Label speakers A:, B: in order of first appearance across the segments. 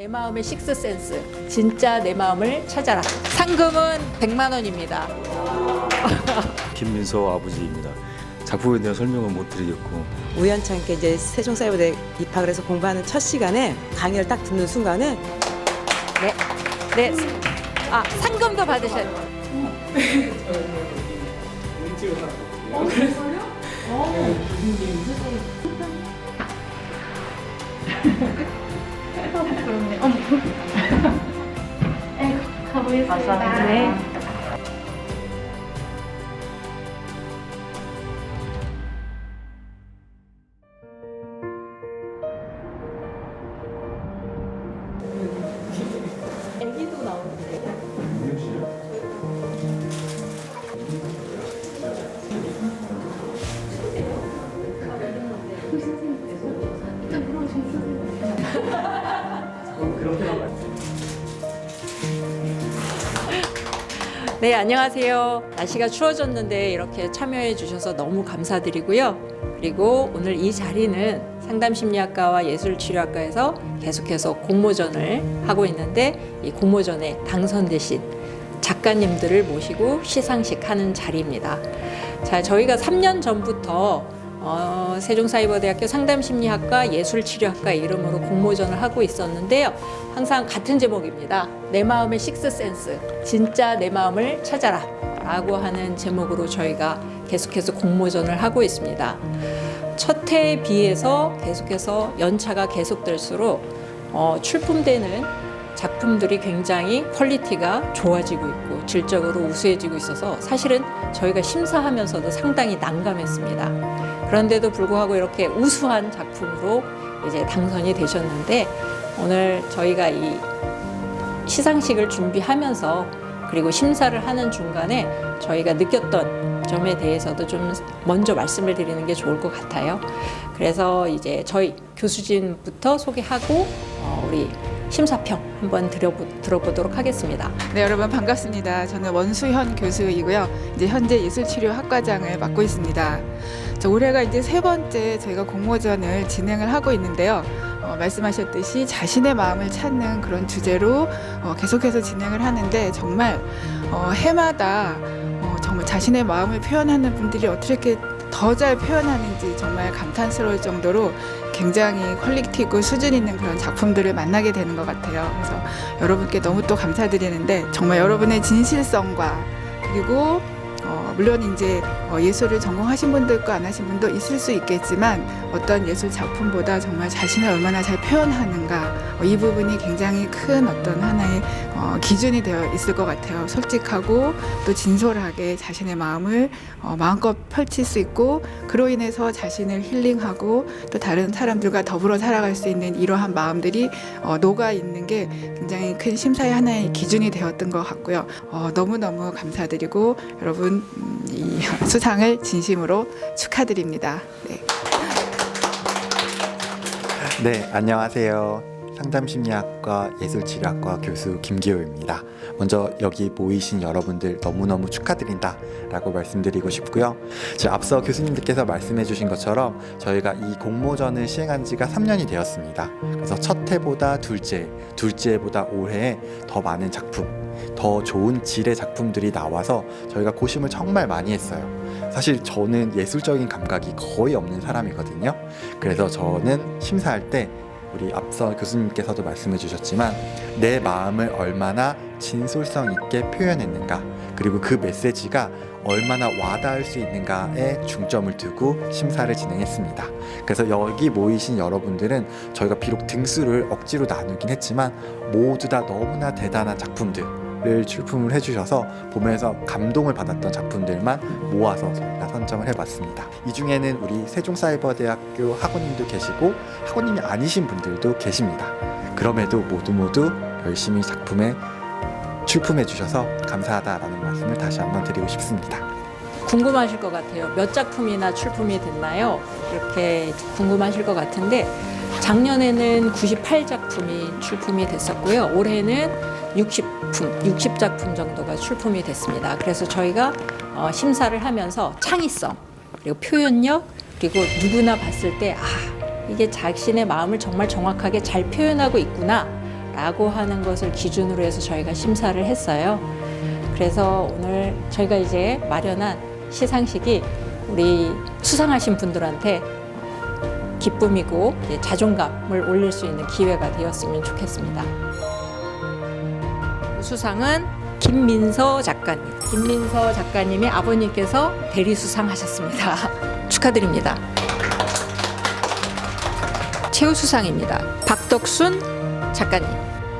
A: 내 마음의 식스 센스. 진짜 내 마음을 찾아라. 상금은 100만 원입니다.
B: 김민서 아버지입니다. 작품에 대한 설명은 못 드리겠고.
C: 우연찮게 이제 세종사이버대 입학을 해서 공부하는 첫 시간에 강의를 딱 듣는 순간에
A: 네. 네. 아, 상금도 받으 셨.
D: 가보겠습니다. 네.
A: 애기도 안녕하세요. 날씨가 추워졌는데 이렇게 참여해 주셔서 너무 감사드리고요. 그리고 오늘 이 자리는 상담심리학과와 예술치료학과에서 계속해서 공모전을 하고 있는데 이 공모전에 당선되신 작가님들을 모시고 시상식 하는 자리입니다. 자, 저희가 3년 전부터 어, 세종사이버대학교 상담심리학과 예술치료학과 이름으로 공모전을 하고 있었는데요. 항상 같은 제목입니다. 내 마음의 식스 센스, 진짜 내 마음을 찾아라. 라고 하는 제목으로 저희가 계속해서 공모전을 하고 있습니다. 첫 해에 비해서 계속해서 연차가 계속될수록 어, 출품되는 작품들이 굉장히 퀄리티가 좋아지고 있고 질적으로 우수해지고 있어서 사실은 저희가 심사하면서도 상당히 난감했습니다. 그런데도 불구하고 이렇게 우수한 작품으로 이제 당선이 되셨는데 오늘 저희가 이 시상식을 준비하면서 그리고 심사를 하는 중간에 저희가 느꼈던 점에 대해서도 좀 먼저 말씀을 드리는 게 좋을 것 같아요. 그래서 이제 저희 교수진부터 소개하고 어, 우리 심사평 한번 들어보, 들어보도록 하겠습니다.
E: 네, 여러분 반갑습니다. 저는 원수현 교수이고요. 이제 현재 예술치료 학과장을 맡고 있습니다. 저 올해가 이제 세 번째 저희가 공모전을 진행을 하고 있는데요. 어, 말씀하셨듯이 자신의 마음을 찾는 그런 주제로 어, 계속해서 진행을 하는데 정말 어, 해마다 어, 정말 자신의 마음을 표현하는 분들이 어떻게 더 잘 표현하는지 정말 감탄스러울 정도로 굉장히 퀄리티 있고 수준 있는 그런 작품들을 만나게 되는 것 같아요. 그래서 여러분께 너무 또 감사드리는데 정말 여러분의 진실성과 그리고 어, 물론 이제 어, 예술을 전공하신 있고 안 하신 분도 있을 수 있겠지만 어떤 예술 작품보다 정말 자신을 얼마나 잘 표현하는가 어, 이 부분이 굉장히 큰 어떤 하나의 어, 기준이 되어 있을 것 같아요. 솔직하고 또 진솔하게 자신의 마음을 어, 마음껏 펼칠 수 있고 그로 인해서 자신을 힐링하고 또 다른 사람들과 더불어 살아갈 수 있는 이러한 마음들이 어, 녹아 있는 게 굉장히 큰 심사의 하나의 기준이 되었던 것 같고요. 어, 너무너무 감사드리고 여러분 음, 이 수상을 진심으로 축하드립니다. 네.
F: 네, 안녕하세요. 상담심리학과 예술치료학과 교수 김기호입니다. 먼저 여기 모이신 여러분들 너무너무 축하드린다 라고 말씀드리고 싶고요. 앞서 교수님들께서 말씀해 주신 것처럼 저희가 이 공모전을 시행한 지가 3년이 되었습니다. 그래서 첫 해보다 둘째, 둘째 해보다 올해 더 많은 작품, 더 좋은 질의 작품들이 나와서 저희가 고심을 정말 많이 했어요. 사실 저는 예술적인 감각이 거의 없는 사람이거든요. 그래서 저는 심사할 때 우리 앞서 교수님께서도 말씀해 주셨지만 내 마음을 얼마나 진솔성 있게 표현했는가 그리고 그 메시지가 얼마나 와닿을 수 있는가에 중점을 두고 심사를 진행했습니다. 그래서 여기 모이신 여러분들은 저희가 비록 등수를 억지로 나누긴 했지만 모두 다 너무나 대단한 작품들 을 출품을 해주셔서 보면서 감동을 받았던 작품들만 모아서 저희가 선정을 해봤습니다. 이 중에는 우리 세종사이버대학교 학우님도 계시고 학우님이 아니신 분들도 계십니다. 그럼에도 모두 모두 열심히 작품에 출품해 주셔서 감사하다라는 말씀을 다시 한번 드리고 싶습니다.
A: 궁금하실 것 같아요. 몇 작품이나 출품이 됐나요? 이렇게 궁금하실 것 같은데 작년에는 98작품이 출품이 됐었고요. 올해는 60품, 60작품 정도가 출품이 됐습니다. 그래서 저희가 어, 심사를 하면서 창의성 그리고 표현력 그리고 누구나 봤을 때 아, 이게 자신의 마음을 정말 정확하게 잘 표현하고 있구나 라고 하는 것을 기준으로 해서 저희가 심사를 했어요. 그래서 오늘 저희가 이제 마련한 시상식이 우리 수상하신 분들한테 기쁨이고 자존감을 올릴 수 있는 기회가 되었으면 좋겠습니다. 수상은 김민서 작가님. 김민서 작가님의 아버님께서 대리 수상하셨습니다. 축하드립니다. 최우 수상입니다. 박덕순 작가님.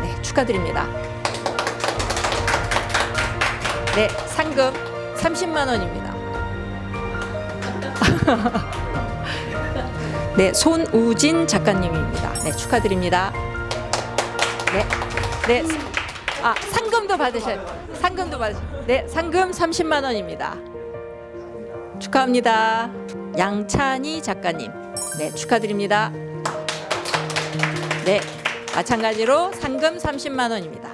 A: 네, 축하드립니다. 네, 상금 30만 원입니다. 네, 손우진 작가님입니다. 네, 축하드립니다. 네, 네, 아 상금도 받으셔, 상금도 받으셔. 네, 상금 30만 원입니다. 축하합니다. 양찬희 작가님, 네, 축하드립니다. 네, 마찬가지로 상금 30만 원입니다.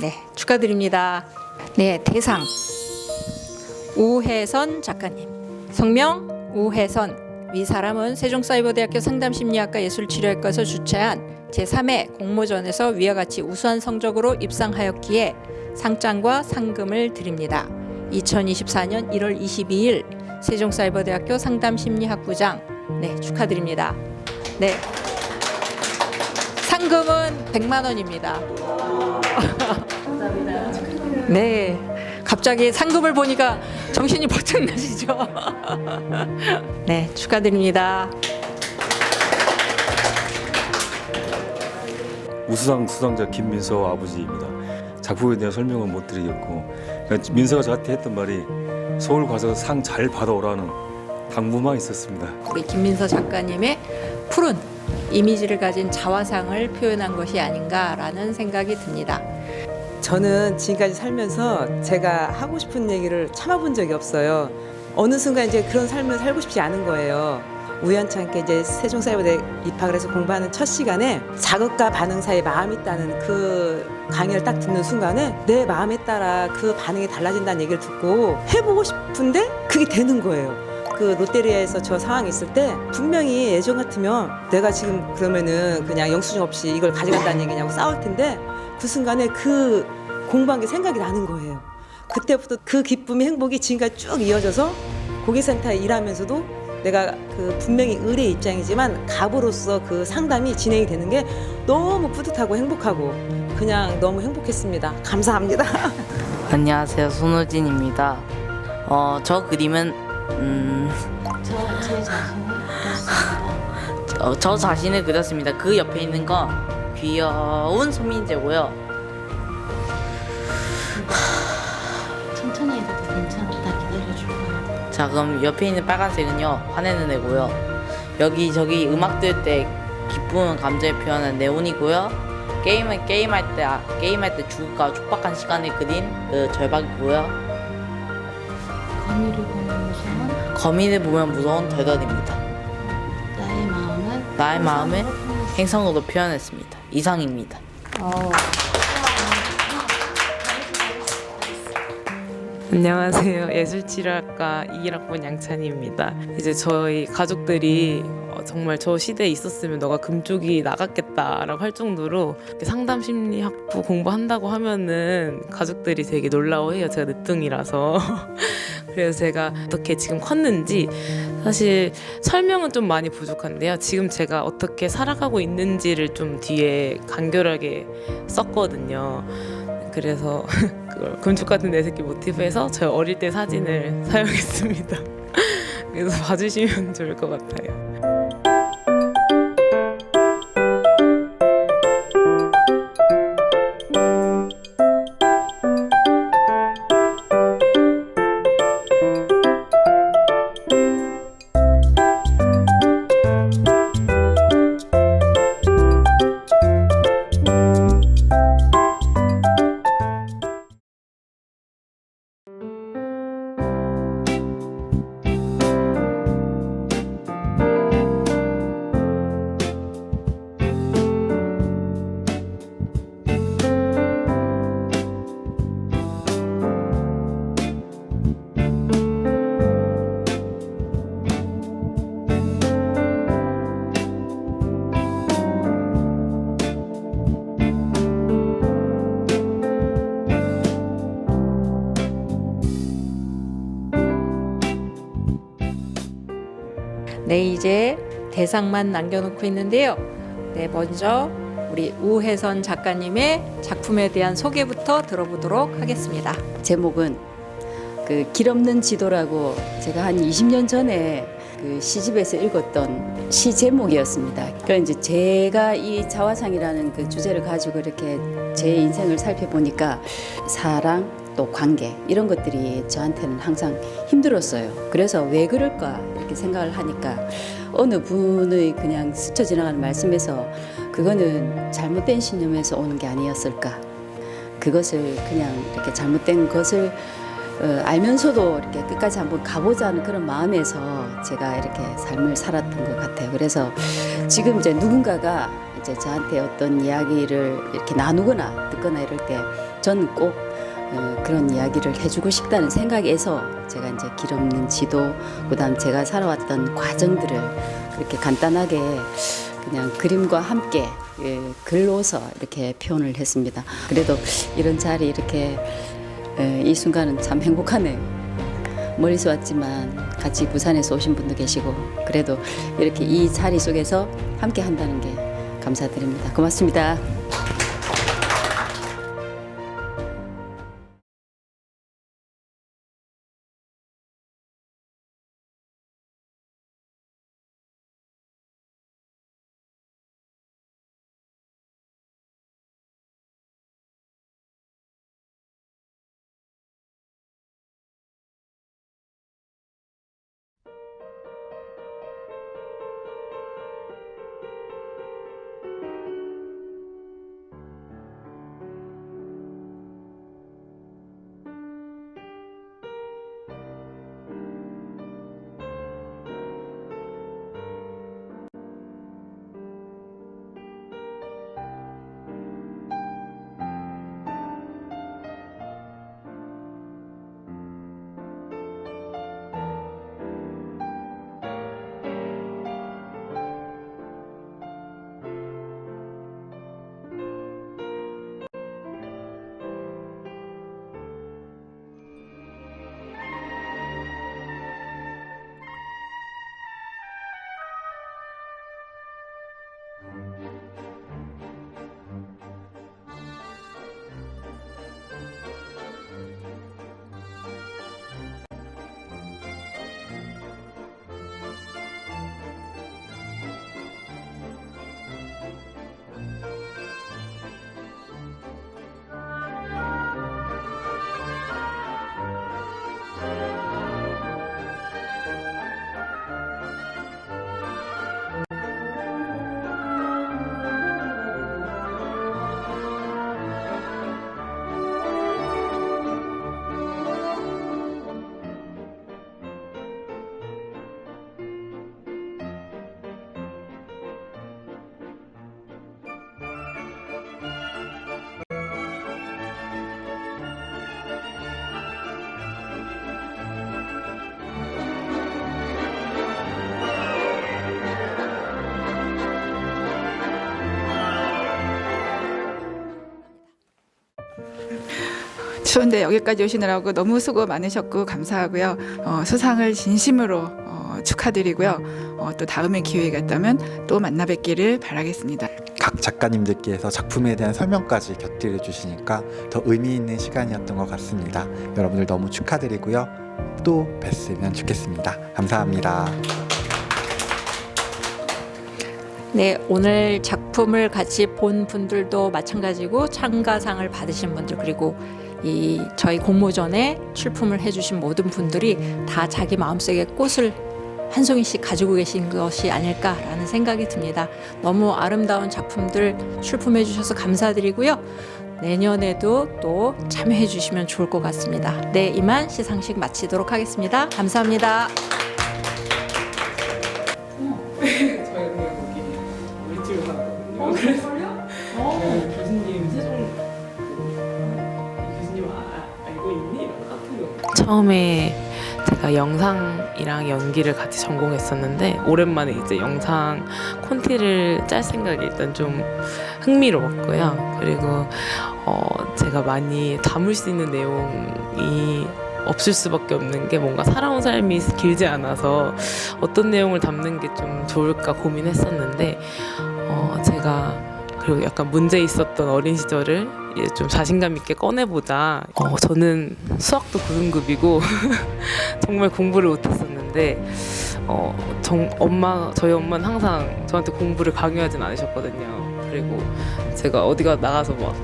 A: 네, 축하드립니다. 네, 대상 우혜선 작가님. 성명 우혜선. 이 사람은 세종사이버대학교 상담심리학과 예술치료학과에서 주최한 제3회 공모전에서 위와 같이 우수한 성적으로 입상하였기에 상장과 상금을 드립니다. 2024년 1월 22일 세종사이버대학교 상담심리학부장 네 축하드립니다. 네 상금은 100만 원입니다. 네 갑자기 상금을 보니까 정신이 번쩍 나시죠? 네 축하드립니다.
B: 우수상 수상자 김민서 아버지입니다. 작품에 대한 설명은 못 드리겠고 그러니까 민서가 저한테 했던 말이 서울 가서 상 잘 받아오라는 당부만 있었습니다.
A: 우리 김민서 작가님의 푸른 이미지를 가진 자화상을 표현한 것이 아닌가라는 생각이 듭니다.
C: 저는 지금까지 살면서 제가 하고 싶은 얘기를 참아본 적이 없어요. 어느 순간 이제 그런 삶을 살고 싶지 않은 거예요. 우연찮게 이제 세종사이버대 입학을 해서 공부하는 첫 시간에 자극과 반응 사이에 마음이 있다는 그 강의를 딱 듣는 순간에 내 마음에 따라 그 반응이 달라진다는 얘기를 듣고 해보고 싶은데 그게 되는 거예요. 그 롯데리아에서 저 상황이 있을 때 분명히 예전 같으면 내가 지금 그러면은 그냥 영수증 없이 이걸 가져간다는 얘기냐고 싸울 텐데 그 순간에 그 공부한 게 생각이 나는 거예요. 그때부터 그 기쁨이 행복이 지금까지 쭉 이어져서 고객센터에 일하면서도 내가 그 분명히 의뢰 입장이지만 갑으로서 그 상담이 진행이 되는 게 너무 뿌듯하고 행복하고 그냥 너무 행복했습니다. 감사합니다.
D: 안녕하세요 손호진입니다. 어, 저 그림은 음, 어, 저 자신을 그렸습니다. 그 옆에 있는 건 귀여운 소민재고요.
G: 천천히 해도 괜찮다 기다려줄 거야.
D: 자 그럼 옆에 있는 빨간색은요 화내는 애고요. 여기 저기 음악 들 때 기쁨 감정을 표현한 네온이고요. 게임은 게임할 때 아, 게임할 때 죽을까 촉박한 시간을 그린 그 절박이고요.
G: 거미를 보면 무서운
D: 거미를 보면 무서운 덜덜입니다.
G: 나의 마음은
D: 나의 마음을 행성으로 표현했습니다. 이상입니다.
H: 안녕하세요. 예술치료학과 21학번 양찬입니다. 이제 저희 가족들이 어, 정말 저 시대에 있었으면 너가 금쪽이 나갔겠다라고 할 정도로 상담 심리학부 공부한다고 하면은 가족들이 되게 놀라워해요. 제가 늦둥이라서. 그래서 제가 어떻게 지금 컸는지 사실 설명은 좀 많이 부족한데요. 지금 제가 어떻게 살아가고 있는지를 좀 뒤에 간결하게 썼거든요. 그래서 그걸 금축 같은 내 새끼 모티브에서 저 어릴 때 사진을 사용했습니다. 그래서 봐주시면 좋을 것 같아요.
A: 이제 대상만 남겨놓고 있는데요. 네, 먼저 우리 우혜선 작가님의 작품에 대한 소개부터 들어보도록 하겠습니다.
I: 제목은 그 길 없는 지도라고 제가 한 20년 전에 그 시집에서 읽었던 시 제목이었습니다. 그러니까 이제 제가 이 자화상이라는 그 주제를 가지고 이렇게 제 인생을 살펴보니까 사랑 또 관계 이런 것들이 저한테는 항상 힘들었어요. 그래서 왜 그럴까 이렇게 생각을 하니까 어느 분의 그냥 스쳐 지나가는 말씀에서 그거는 잘못된 신념에서 오는 게 아니었을까. 그것을 그냥 이렇게 잘못된 것을 어, 알면서도 이렇게 끝까지 한번 가보자는 그런 마음에서 제가 이렇게 삶을 살았던 것 같아요. 그래서 지금 이제 누군가가 이제 저한테 어떤 이야기를 이렇게 나누거나 듣거나 이럴 때 저는 꼭 어, 그런 이야기를 해주고 싶다는 생각에서 제가 이제 길 없는 지도, 그다음 제가 살아왔던 과정들을 그렇게 간단하게 그냥 그림과 함께 예, 글로서 이렇게 표현을 했습니다. 그래도 이런 자리 이렇게 예, 이 순간은 참 행복하네요. 멀리서 왔지만 같이 부산에서 오신 분도 계시고 그래도 이렇게 이 자리 속에서 함께 한다는 게 감사드립니다. 고맙습니다.
E: 추운데 여기까지 오시느라고 너무 수고 많으셨고 감사하고요. 어, 수상을 진심으로 어, 축하드리고요. 어, 또 다음에 기회가 있다면 또 만나 뵙기를 바라겠습니다.
F: 각 작가님들께서 작품에 대한 설명까지 곁들여 주시니까 더 의미 있는 시간이었던 것 같습니다. 여러분들 너무 축하드리고요. 또 뵀으면 좋겠습니다. 감사합니다.
A: 네, 오늘 작품을 같이 본 분들도 마찬가지고 참가상을 받으신 분들 그리고 이 저희 공모전에 출품을 해주신 모든 분들이 다 자기 마음속에 꽃을 한 송이씩 가지고 계신 것이 아닐까라는 생각이 듭니다. 너무 아름다운 작품들 출품해 주셔서 감사드리고요. 내년에도 또 참여해 주시면 좋을 것 같습니다. 네, 이만 시상식 마치도록 하겠습니다. 감사합니다.
H: 처음에 제가 영상이랑 연기를 같이 전공했었는데 오랜만에 이제 영상 콘티를 짤 생각이 일단 좀 흥미로웠고요. 그리고 어, 제가 많이 담을 수 있는 내용이 없을 수밖에 없는 게 뭔가 살아온 삶이 길지 않아서 어떤 내용을 담는 게 좀 좋을까 고민했었는데 어, 제가 그리고 약간 문제 있었던 어린 시절을 이제 좀 자신감 있게 꺼내보자. 어, 저는 수학도 9등급이고 정말 공부를 못했었는데 어, 정, 엄마 저희 엄마는 항상 저한테 공부를 강요하진 않으셨거든요. 그리고 제가 어디가 나가서 막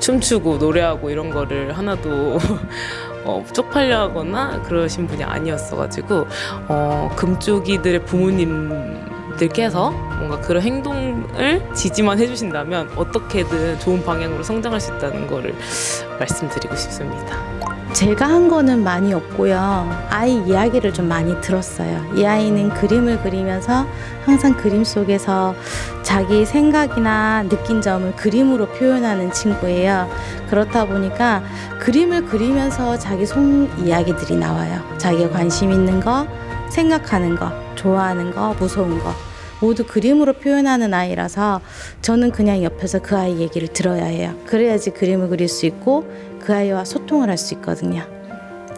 H: 춤추고 노래하고 이런 거를 하나도 어, 쪽팔려 하거나 그러신 분이 아니었어가지고 어, 금쪽이들의 부모님 들께서 뭔가 그런 행동을 지지만 해주신다면 어떻게든 좋은 방향으로 성장할 수 있다는 거를 말씀드리고 싶습니다.
G: 제가 한 거는 많이 없고요. 아이 이야기를 좀 많이 들었어요. 이 아이는 그림을 그리면서 항상 그림 속에서 자기 생각이나 느낀 점을 그림으로 표현하는 친구예요. 그렇다 보니까 그림을 그리면서 자기 속 이야기들이 나와요. 자기가 관심 있는 거, 생각하는 거, 좋아하는 거, 무서운 거. 모두 그림으로 표현하는 아이라서 저는 그냥 옆에서 그 아이 얘기를 들어야 해요. 그래야지 그림을 그릴 수 있고 그 아이와 소통을 할 수 있거든요.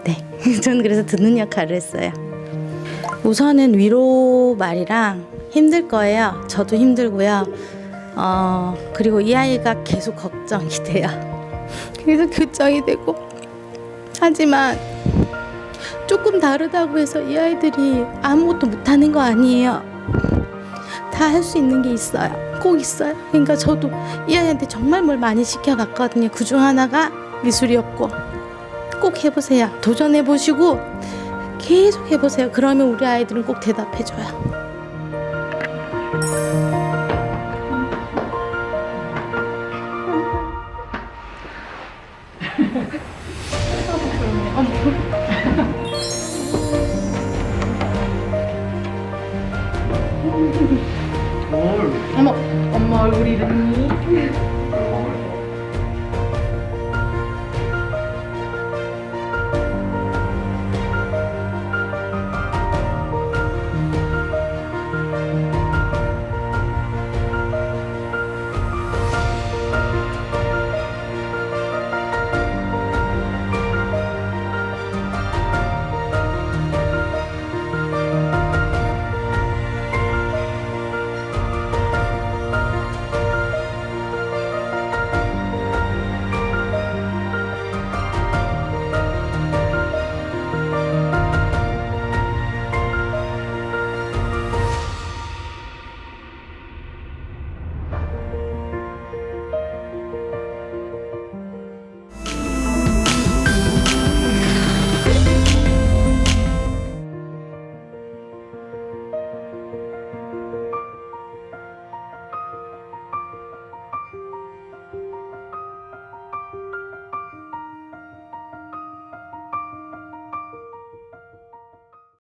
G: 네. 저는 그래서 듣는 역할을 했어요. 우선은 위로 말이랑 힘들 거예요. 저도 힘들고요. 어, 그리고 이 아이가 계속 걱정이 돼요. 계속 걱정이 되고. 하지만 조금 다르다고 해서 이 아이들이 아무것도 못하는 거 아니에요. 다 할 수 있는 게 있어요. 꼭 있어요. 그러니까 저도 이 아이한테 정말 뭘 많이 시켜봤거든요. 그 중 하나가 미술이었고 꼭 해보세요. 도전해보시고 계속 해보세요. 그러면 우리 아이들은 꼭 대답해줘요. why would